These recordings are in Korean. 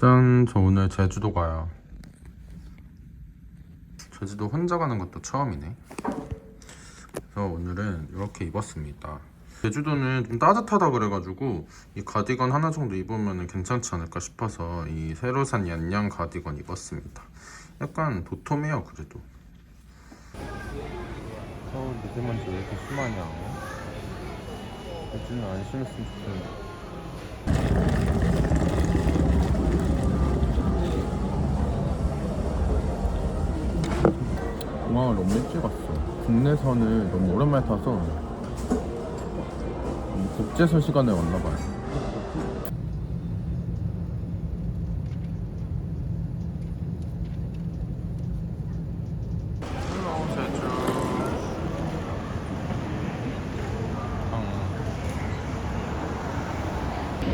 짠, 저 오늘 제주도 가요. 제주도 혼자 가는 것도 처음이네. 그래서 오늘은 이렇게 입었습니다. 제주도는 좀 따뜻하다 그래가지고 이 가디건 하나 정도 입으면 괜찮지 않을까 싶어서 이 새로 산 얀양 가디건 입었습니다. 약간 도톰해요 그래도. 서울 미세먼지 왜 이렇게 심하냐? 제주는 안 심했으면 좋겠는데. 공항을 너무 일찍 왔어. 국내선을 너무 오랜만에 타서 국제선 시간에 왔나 봐요. 제주.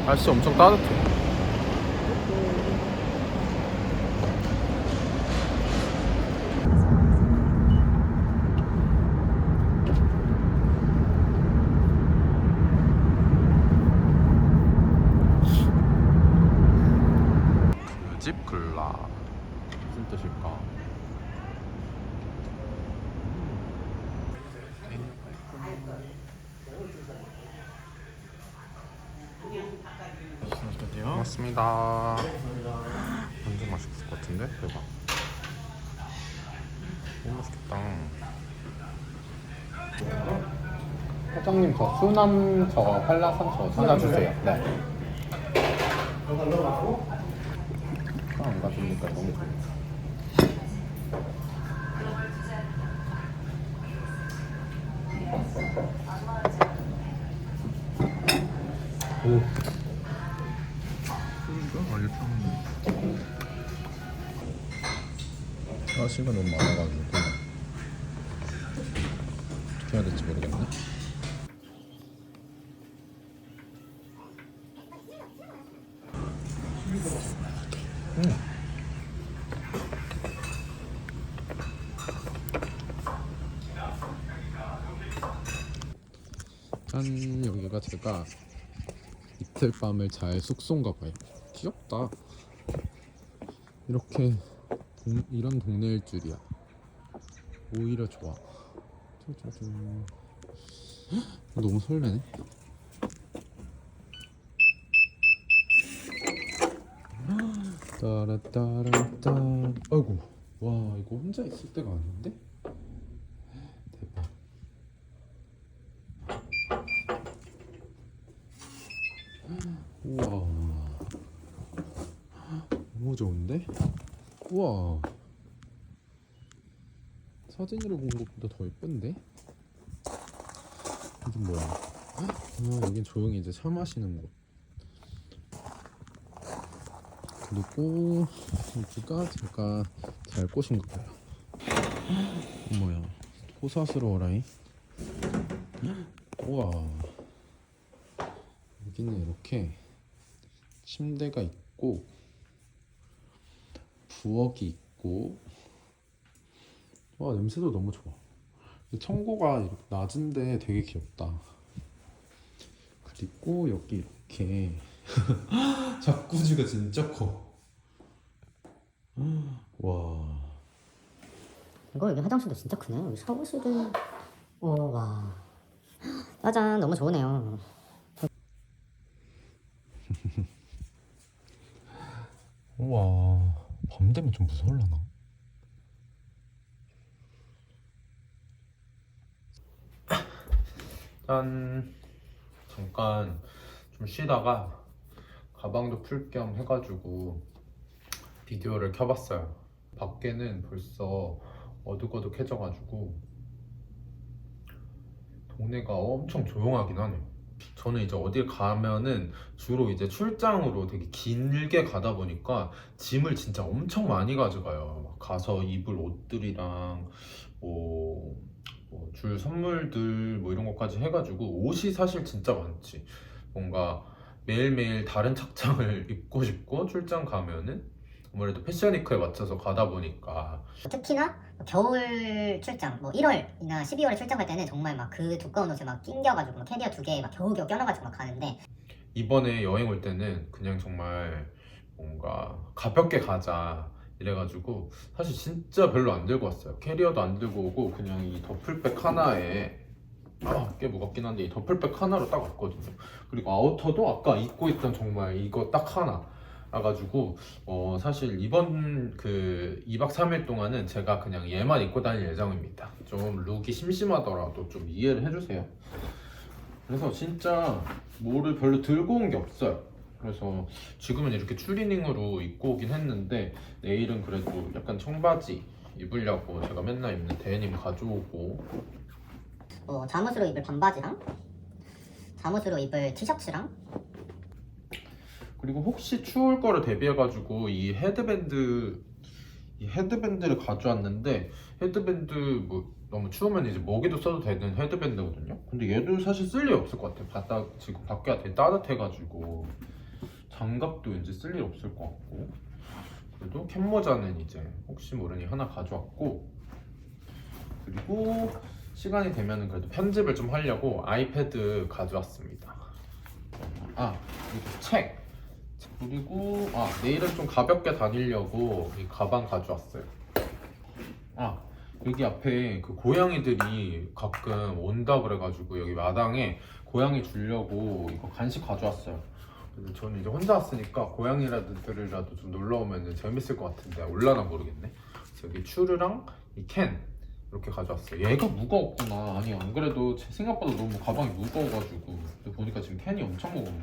날씨 엄청 따뜻해. 집 글라 무슨 뜻일까? 고맙습니다. 완전 맛있을 것 같은데? 대박. 너무 맛있겠다. 사장님 저 수남 저 한라산 저 하나 주세요. 네. 안 가주니까 너무 좋네. 오. 가시가 너무 많아가지고 어떻게 해야 될지 모르겠네. 짠 여기가 제가 이틀 밤을 잘 숙소인가 봐요. 귀엽다. 이렇게 동, 이런 동네일 줄이야. 오히려 좋아. 짜자잔. 헉, 너무 설레네. 따라따라따. 아이고, 와 이거 혼자 있을 때가 아닌데? 대박. 우와. 너무 좋은데? 우와 사진으로 본 것보다 더 예쁜데? 이게 뭐야? 아 여긴 조용히 이제 차 마시는 곳. 그리고 여기가 제가 잘 꼬신 거 봐요. 뭐야? 호사스러워라이 우와. 여기는 이렇게 침대가 있고 부엌이 있고 와 냄새도 너무 좋아 청고가 이렇게 낮은데 되게 귀엽다 그리고 여기 이렇게 자꾸지가 진짜 커와 이거 여기 화장실도 진짜 크네. 여기 샤워실도 오, 와. 짜잔, 너무 좋으네요. 우와 밤 되면 좀 무서울라나? 짠. 잠깐 좀 쉬다가 가방도 풀 겸 해가지고 비디오를 켜봤어요. 밖에는 벌써 어둑어둑해져가지고 동네가 엄청 조용하긴 하네요 저는 이제 어딜 가면은 주로 이제 출장으로 되게 길게 가다 보니까 짐을 진짜 엄청 많이 가져가요. 막 가서 입을 옷들이랑 뭐, 뭐 줄 선물들 뭐 이런 것까지 해가지고 옷이 사실 진짜 많지. 뭔가 매일매일 다른 착장을 입고 싶고 출장 가면은 아무래도 패션 위크에 맞춰서 가다 보니까 특히나 겨울 출장, 뭐 1월이나 12월에 출장 갈 때는 정말 막 그 두꺼운 옷을 막 낑겨가지고 막 캐리어 두 개에 막 겨우겨우 껴넣어가지고 막 가는데 이번에 여행 올 때는 그냥 정말 뭔가 가볍게 가자 이래가지고 사실 진짜 별로 안 들고 왔어요. 캐리어도 안 들고 오고 그냥 이 더플백 하나에 아, 꽤 무겁긴 한데 이 더플백 하나로 딱 왔거든요. 그리고 아우터도 아까 입고 있던 정말 이거 딱 하나. 가지고 어 사실 이번 그 2박 3일 동안은 제가 그냥 얘만 입고 다닐 예정입니다. 좀 룩이 심심하더라도 좀 이해를 해주세요. 그래서 진짜 뭐를 별로 들고 온 게 없어요. 그래서 지금은 이렇게 추리닝으로 입고 오긴 했는데 내일은 그래도 약간 청바지 입으려고 제가 맨날 입는 데님 가져오고 뭐 잠옷으로 입을 반바지랑 잠옷으로 입을 티셔츠랑 그리고 혹시 추울 거를 대비해가지고 이 헤드밴드 이 헤드밴드를 가져왔는데 헤드밴드 뭐 너무 추우면 이제 목에도 써도 되는 헤드밴드거든요. 근데 얘도 사실 쓸 일 없을 것 같아. 바닥 지금 밖에가 되게 따뜻해가지고 장갑도 왠지 쓸 일 없을 것 같고 그래도 캡모자는 이제 혹시 모르니 하나 가져왔고 그리고 시간이 되면은 그래도 편집을 좀 하려고 아이패드 가져왔습니다. 아 그리고 책 그리고 아 내일은 좀 가볍게 다니려고 이 가방 가져왔어요. 아 여기 앞에 그 고양이들이 가끔 온다 그래가지고 여기 마당에 고양이 주려고 이거 간식 가져왔어요. 근데 저는 이제 혼자 왔으니까 고양이라들이라도 좀 놀러 오면 재밌을 것 같은데 올라나 모르겠네. 여기 추르랑 이 캔 이렇게 가져왔어요. 얘가 무거웠구나. 아니 안 그래도 제 생각보다 너무 가방이 무거워가지고 근데 보니까 지금 캔이 엄청 무겁네.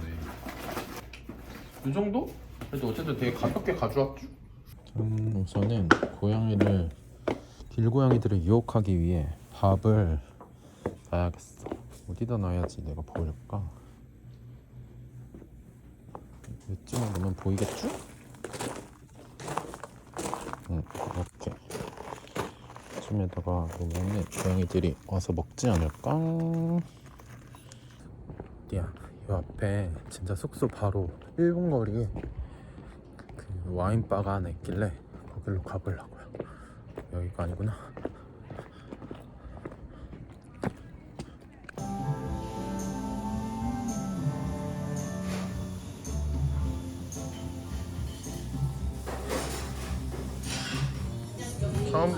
이 정도? 그래도 어쨌든 되게 가볍게 가져왔죠. 음, 우선은 고양이를 길고양이들을 유혹하기 위해 밥을 놔야겠어. 어디다 놔야지 내가 보일까? 이쯤에 놓으면 보이겠죠? 응, 이렇게 이쯤에다가 놓으면 고양이들이 와서 먹지 않을까? 야, 이 앞에 진짜 숙소 바로 1분 거리에 그 와인바가 하나 있길래 거길로 가보려고요. 여기가 아니구나.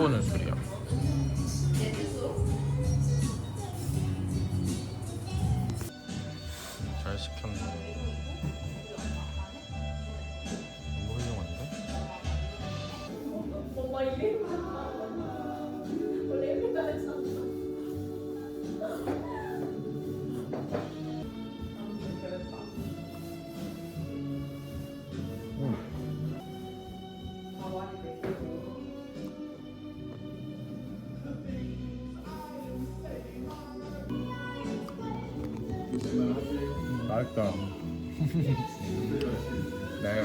처 네.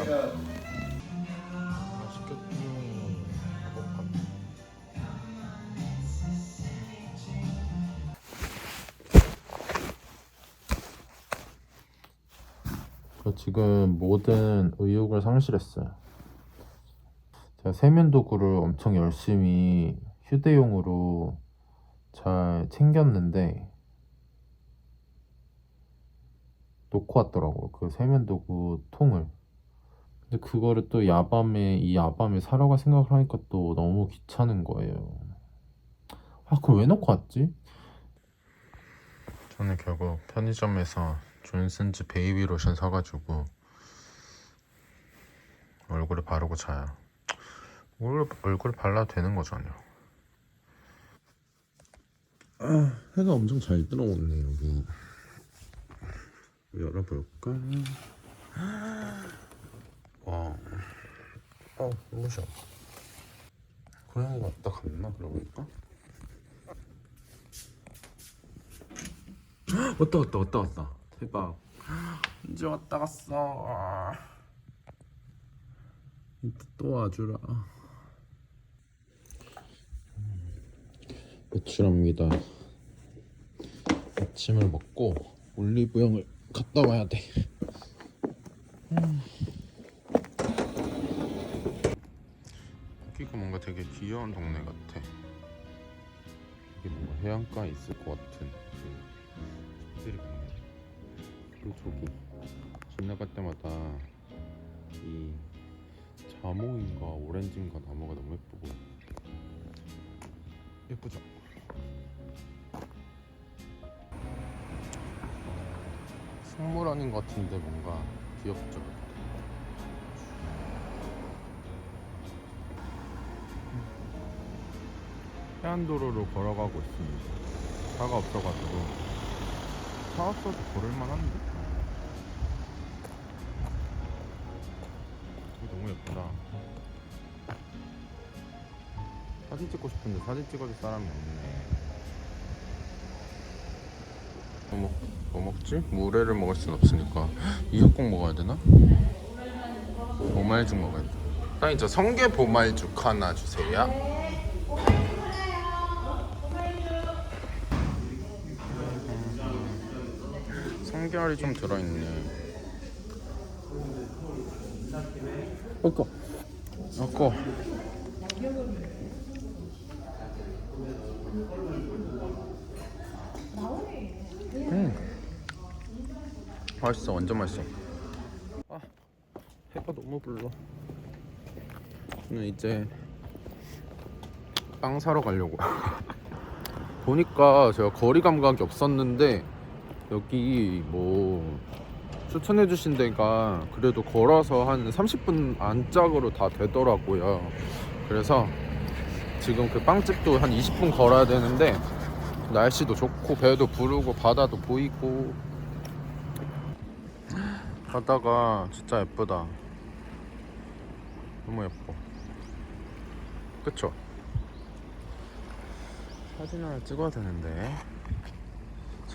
저 지금 모든 의욕을 상실했어요. 제가 세면 도구를 엄청 열심히 휴대용으로 잘 챙겼는데 놓고 왔더라고요. 그 세면 도구 통을. 근데 그거를 또 야밤에 이 야밤에 사러 갈 생각을 하니까 또 너무 귀찮은 거예요. 아, 그걸 왜 놓고 왔지? 저는 결국 편의점에서 존슨즈 베이비 로션 사가지고 얼굴에 바르고 자요. 얼굴, 얼굴에 발라도 되는 거잖아요. 아, 해가 엄청 잘 들어오네 여기. 열어볼까? 와, 어, 로션. 고양이가 왔다 갔나? 그러볼까? 왔다 왔다 왔다 왔다. 대박. 이제 왔다 갔어. 아. 또 와주라. 외출합니다. 아침을 먹고 올리브영을 갔다 와야 돼. 여기가 뭔가 되게 귀여운 동네 같아. 이게 뭔가 해안가에 있을 것 같은 그 집들이 같네. 그리고 저기 지나갈 때마다 이 자몽인가 오렌지인가 나무가 너무 예쁘고 예쁘죠? 식물 아닌 것 같은데 뭔가 귀엽죠? 해안도로로 걸어가고 있습니다. 차가 없어가지고 차 없어도 걸을만 한데? 이거 너무 예쁘다. 사진 찍고 싶은데 사진 찍어줄 사람이 없네. 뭐, 먹, 뭐 먹지? 물회를 먹을 순 없으니까 이육국 먹어야 되나? 보말죽 먹어야 돼. 나 이제 성게 보말죽 하나 주세요. 성게알이 좀 들어있네. 아까 아까 음. 맛있어 완전 맛있어. 아 해가 너무 불러. 저는 이제 빵 사러 가려고. 보니까 제가 거리 감각이 없었는데 여기 뭐 추천해 주신 데가 그래도 걸어서 한 30분 안짝으로 다 되더라고요. 그래서 지금 그 빵집도 한 20분 걸어야 되는데 날씨도 좋고 배도 부르고 바다도 보이고 바다가 진짜 예쁘다. 너무 예뻐. 그쵸? 사진 하나 찍어야 되는데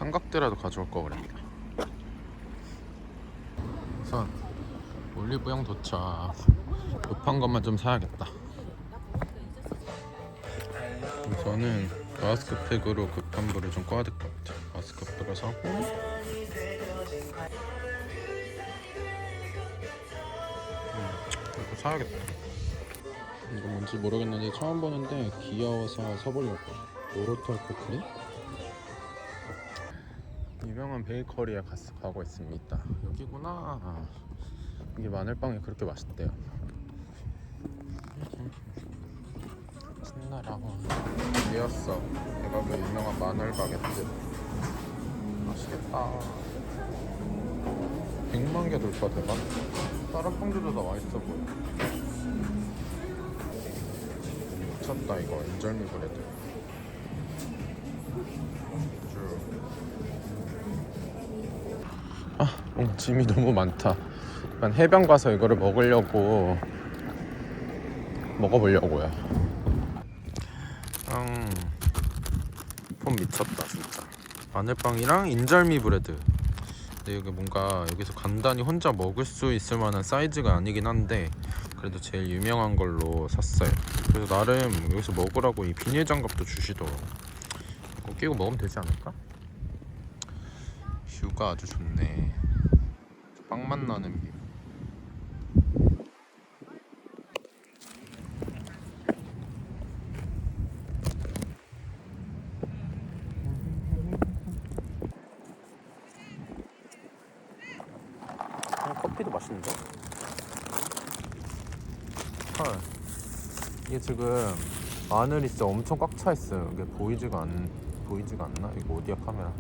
삼각대라도 가져올 거 그랬다. 우선 올리브영 도착. 급한 것만 좀 사야겠다. 우선은 마스크팩으로 급한 불을 좀 꺼야 될 것 같아. 마스크팩을 사고. 음, 이거 사야겠다. 이거 뭔지 모르겠는데 처음 보는데 귀여워서 사보려고. 노르털크 크림? 유명한 베이커리에 갔, 가고 있습니다. 여기구나. 이게 마늘빵이 그렇게 맛있대요. 신나라. 이었어. 내가 그 유명한 마늘 바게트. 맛있겠다. 100만 개 돌파 대박. 다른 빵들도 다 맛있어 보여. 미쳤다 이거 인절미 브레드. 아, 뭔가 짐이 너무 많다. 약간 해변 가서 이거를 먹으려고 먹어보려고요. 음, 폼 미쳤다 진짜. 마늘빵이랑 인절미 브레드. 근데 이게 뭔가 여기서 간단히 혼자 먹을 수 있을 만한 사이즈가 아니긴 한데 그래도 제일 유명한 걸로 샀어요. 그래서 나름 여기서 먹으라고 이 비닐 장갑도 주시더라고. 이거 끼고 먹으면 되지 않을까? 뷰가 아주 좋네. 빵맛 나는 뷰. 어, 지금 마늘이 진짜 엄청 꽉 차 있어요. 이게 보이지가 않 보이지가 않나? 이거 어디야 카메라?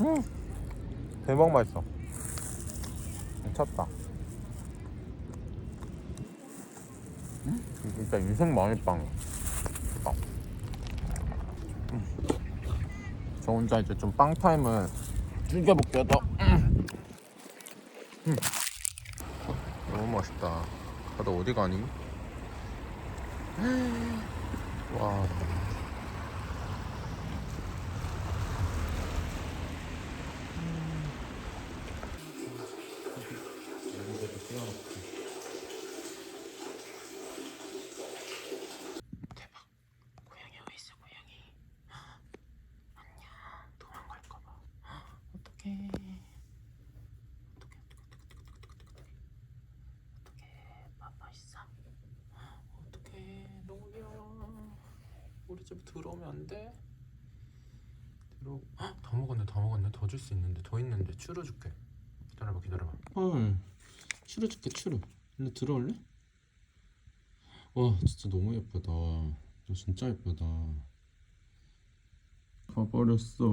음. 대박 맛있어. 미쳤다. 음? 진짜 인생 마늘빵. 빵. 음. 저 혼자 이제 좀 빵 타임을 즐겨볼게요. 더. 음. 음. 너무 맛있다. 다들 어디 가니? 와. 대박. 고양이 여기 있어, 고양이. 안녕. 도망갈까봐. 어떡해. 어떡해, 어떡해, 빠빠 있어. 어떡해, 너무 귀여워. 우리 집 들어오면 안 돼? 들어. 헉, 다 먹었네, 다 먹었네. 더 줄 수 있는데, 더 있는데. 추러 줄게. 기다려봐, 기다려봐. 헐. 추루 줄게 추루 근데 들어올래? 와 진짜 너무 예쁘다 너 진짜 예쁘다 가버렸어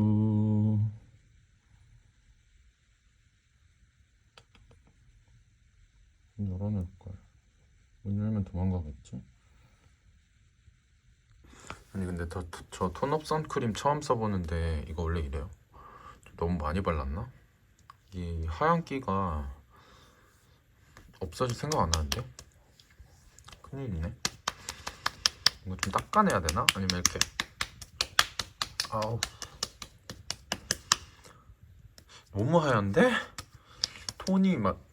문 열어놓을걸 문 열면 도망가겠지? 아니 근데 저, 저 톤업 선크림 처음 써보는데 이거 원래 이래요 좀 너무 많이 발랐나? 이 하얀기가 없어질 생각 안 하는데? 큰일이네 이거 좀 닦아내야 되나? 아니면 이렇게 아우 너무 하얀데? 톤이 막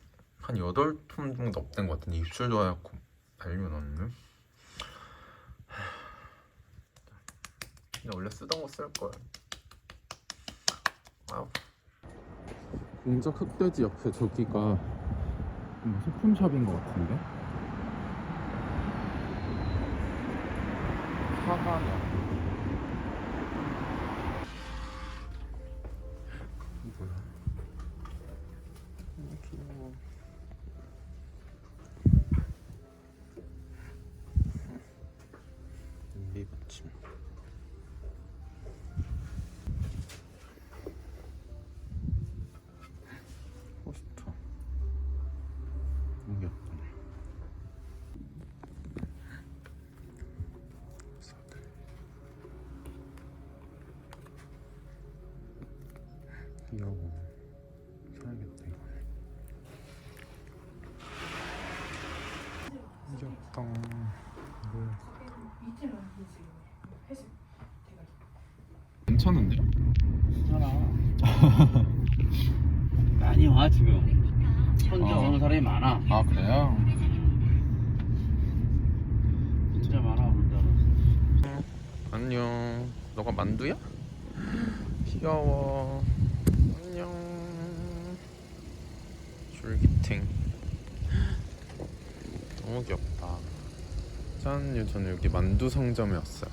한 8톤 정도 없던 것 같은데 입술도 하얗고 난리가 났 네 근데 원래 쓰던 거 쓸 걸. 아우. 공작 흑돼지 옆에 저기가 뭐 소품샵인 것 같은데? 사과냐 괜찮은데? 괜찮아. 많이 와 지금. 혼자 어. 오는 사람이 많아. 아 그래요? 진짜 많아 혼자. 안녕. 너가 만두야? 귀여워. 안녕. 줄기탱. 너무 귀엽다. 짠, 저는 여기 만두 상점에 왔어요.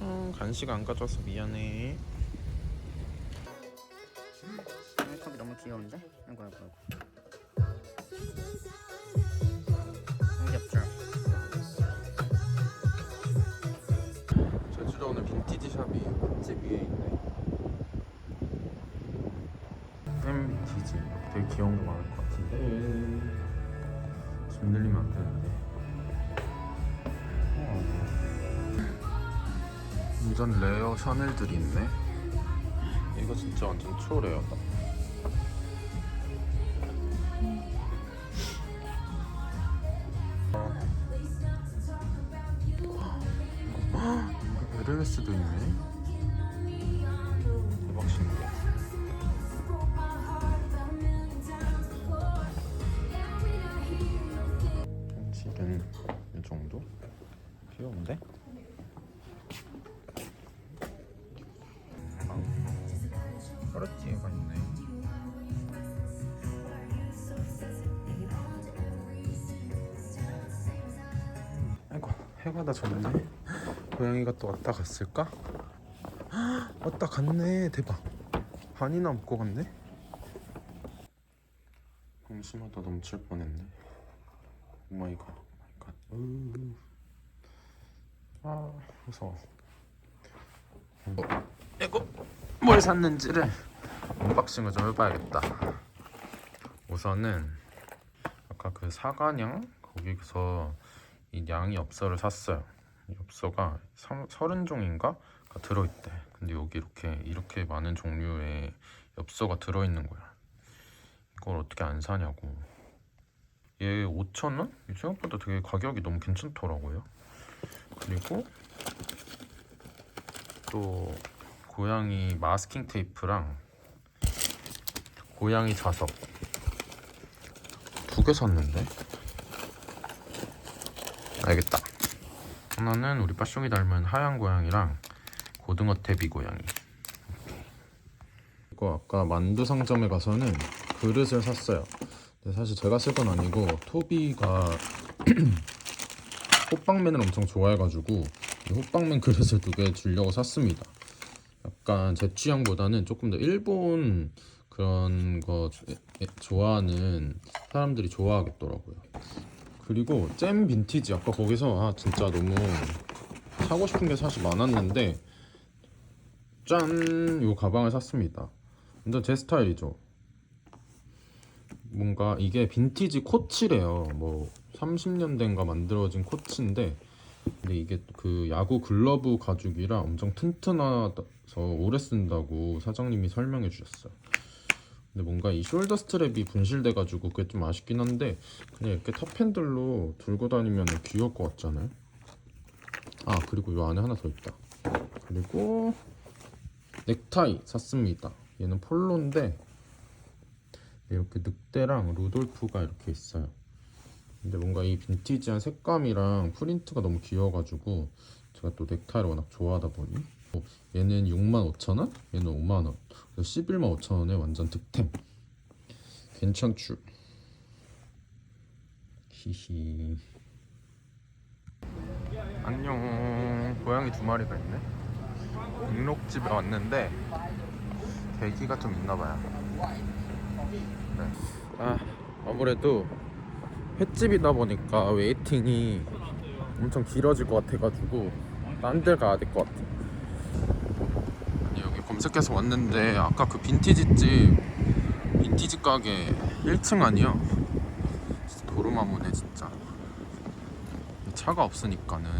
어, 간식 안 가져와서 미안해. 컵이 너무 귀여운데? 아이고 아이고 아이고 너무 귀엽죠? 제주도 오늘 빈티지 샵이 맛집 위에 있네. 햄 빈티지 되게 귀여운 거 많을 것 같은데. 좀 늘리면 안 되는데. 완전 레어 샤넬들이 있네. 이거 진짜 완전 초레어다. 에르메스도 있네. 대박 신기해. 편식은 이 정도? 귀여운데? 해가 다 졌네. 고양이가 또 왔다 갔을까? 왔다 갔네. 대박. 반이나 먹고 갔네. 방심하다 넘칠 뻔했네. 오마이갓. 오마이갓. 으. 아 무서워. 어, 이거 뭘 샀는지를 언박싱을 좀 해봐야겠다. 우선은 아까 그 사과냥 거기서 이 양이 엽서를 샀어요. 이 엽서가 서- 서른 종인가 가 들어있대. 근데 여기 이렇게 이렇게 많은 종류의 엽서가 들어있는 거야. 이걸 어떻게 안 사냐고. 얘 5천 원? 생각보다 되게 가격이 너무 괜찮더라고요. 그리고 또 고양이 마스킹 테이프랑 고양이 자석 두 개 샀는데 알겠다. 하나는 우리 빠숑이 닮은 하얀 고양이랑 고등어 태비 고양이. 이거 아까 만두 상점에 가서는 그릇을 샀어요. 근데 사실 제가 쓸 건 아니고 토비가 호빵맨을 엄청 좋아해가지고 이 호빵맨 그릇을 두 개 주려고 샀습니다. 약간 제 취향보다는 조금 더 일본 그런 거 조- 에- 좋아하는 사람들이 좋아하겠더라고요. 그리고 잼 빈티지 아까 거기서 아 진짜 너무 사고 싶은 게 사실 많았는데 짠! 요 가방을 샀습니다. 완전 제 스타일이죠. 뭔가 이게 빈티지 코치래요. 뭐 30년대인가 만들어진 코치인데 근데 이게 그 야구 글러브 가죽이라 엄청 튼튼해서 오래 쓴다고 사장님이 설명해 주셨어요. 근데 뭔가 이 숄더 스트랩이 분실돼 가지고 그게 좀 아쉽긴 한데 그냥 이렇게 탑핸들로 들고 다니면 귀여울 것 같잖아요. 아 그리고 요 안에 하나 더 있다. 그리고 넥타이 샀습니다. 얘는 폴로인데 이렇게 늑대랑 루돌프가 이렇게 있어요. 근데 뭔가 이 빈티지한 색감이랑 프린트가 너무 귀여워가지고 제가 또 넥타이를 워낙 좋아하다 보니 어, 얘는 65,000원, 얘는 5만원. 그래서 115,000원에 완전 득템. 괜찮죠? 히히. 안녕. 고양이 두 마리가 있네. 익록집에 왔는데 대기가 좀 있나봐요. 네. 아 아무래도 횟집이다 보니까 웨이팅이 엄청 길어질 것 같아가지고 딴 데 가야 될 것 같아 검색해서 왔는데 아까 그 빈티지 집 빈티지 가게 1층 아니야? 진짜 도루마무네 진짜. 차가 없으니까는.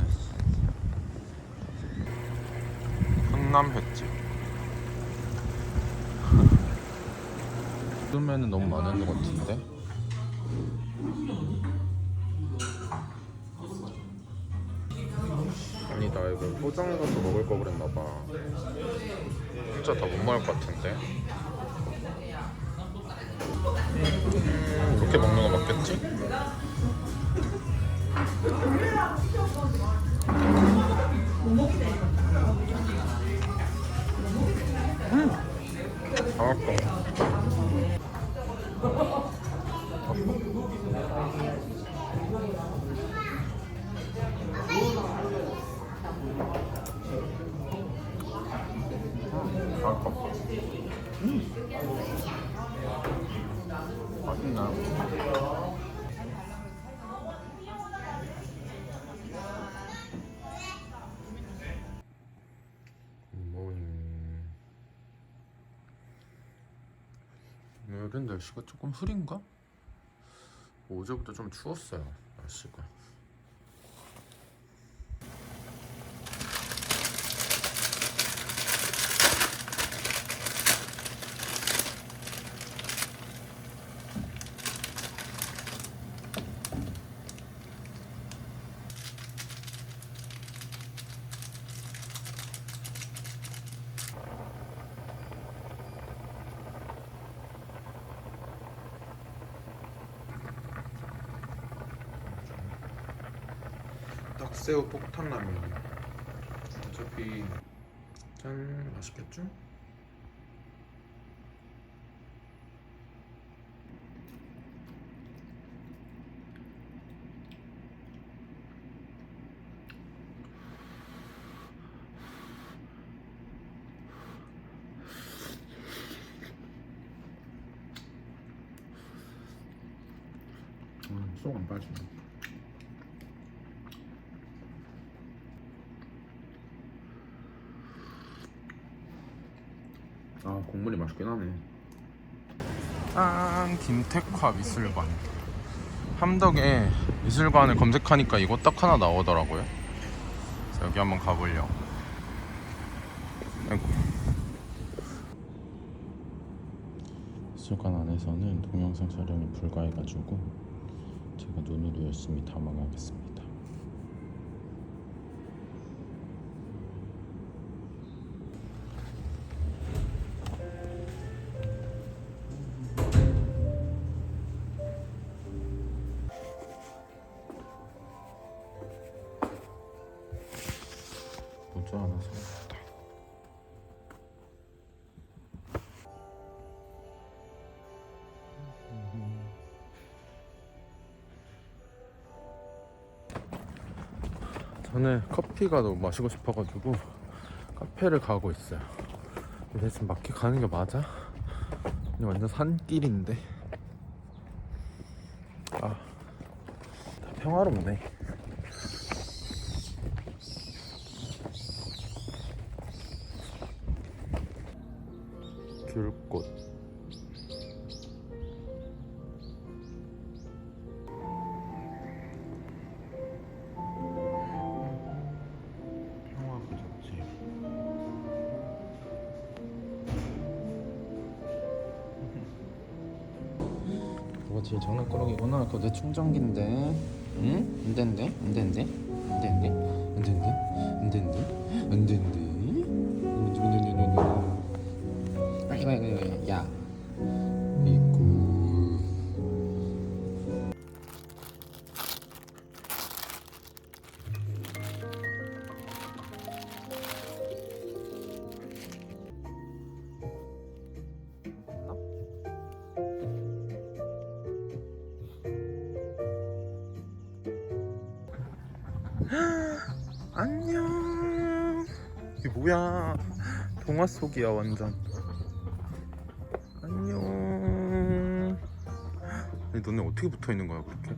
흥남 횟집. 요즘에는 너무 많은 것 같은데? 아니 나 이거 포장 가서 먹을 거 그랬나 봐 진짜 다못 먹을 것 같은데 음, 이렇게 먹는 거 맞겠지? 음. 아, 아까 오늘은 날씨가 조금 흐린가? 어제부터 좀 추웠어요 날씨가 딱새우 폭탄라면 어차피 짠 맛있겠죠? 음, 쏙안 빠지네 아 국물이 맛있긴 하네. 짠 김택화 미술관. 함덕에 미술관을 검색하니까 이거 딱 하나 나오더라고요. 그래서 여기 한번 가보려고. 아이고. 미술관 안에서는 동영상 촬영이 불가해가지고 제가 눈으로 열심히 담아가겠습니다 저는 커피가 너무 마시고 싶어가지고 카페를 가고 있어요. 근데 지금 마켓 가는 게 맞아? 완전 산길인데. 아, 평화롭네. 충전기인데. 응? 안 된대? 안 된대? 안 된대? 안 된대? 안 된대? 안 된대? 아, 이거 이거 이거 야. 동화 속이야 완전. 안녕. 아니, 너네 어떻게 붙어 있는 거야 그렇게?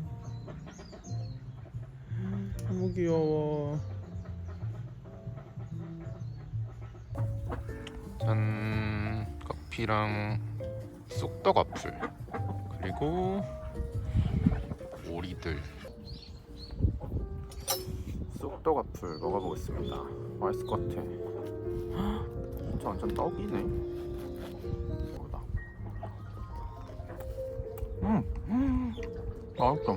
너무 귀여워. 짠 커피랑 쑥떡 와플 그리고 오리들. 쑥떡 와플 먹어보겠습니다. 맛있을 것 같아. 완전 떡이네. 이거다. 음, 음, 맛있다.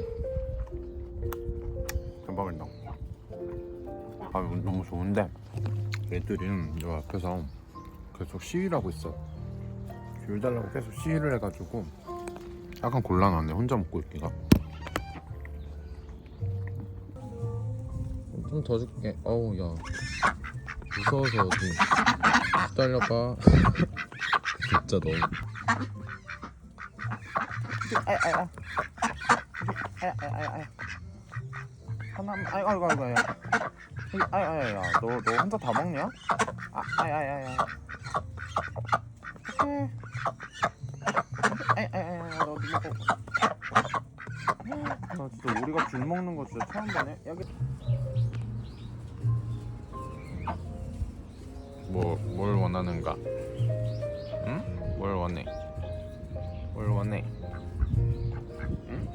대박이다. 아, 너무 좋은데 애들이 여 앞에서 계속 시위를 하고 있어. 귤 달라고 계속 시위를 해가지고 약간 곤란하네. 혼자 먹고 있기가. 좀 더 줄게. 어우 야 무서워서 어디 기다려봐. 진짜 너무. 아야아야. 아야아야. 하나 아이고 아이고 아이고 아이고. 아야아야. 너너 혼자 다 먹냐? 아 아야야야. 오케이. 아야아야. 너도 먹어. 나 진짜 우리가 귤 먹는 거 진짜 처음 보네. 여기. 뭐, 뭘 원하는가? 응? 뭘 원해? 뭘 원해? 응?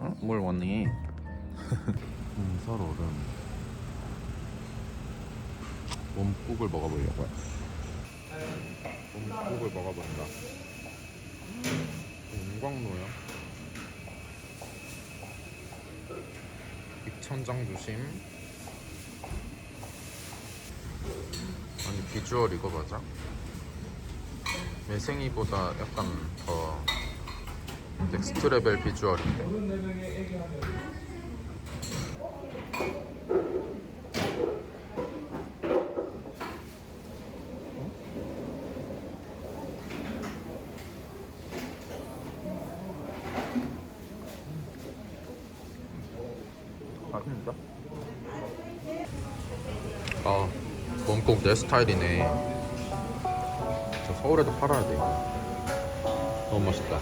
응? 뭘 원해? 음, 서로는 몸국을 먹어보려고요. 몸국을 먹어본다. 용광로요. 입천장 조심. 아니 비주얼 이거 맞아? 매생이보다 약간 더 넥스트 레벨 비주얼인데? 아 원곡 내 스타일이네. 저 서울에도 팔아야 돼. 너무 맛있다.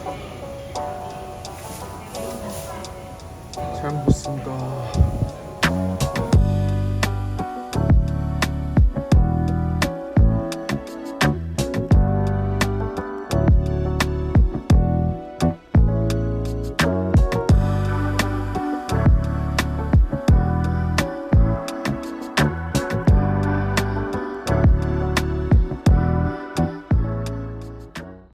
잘 먹었습니다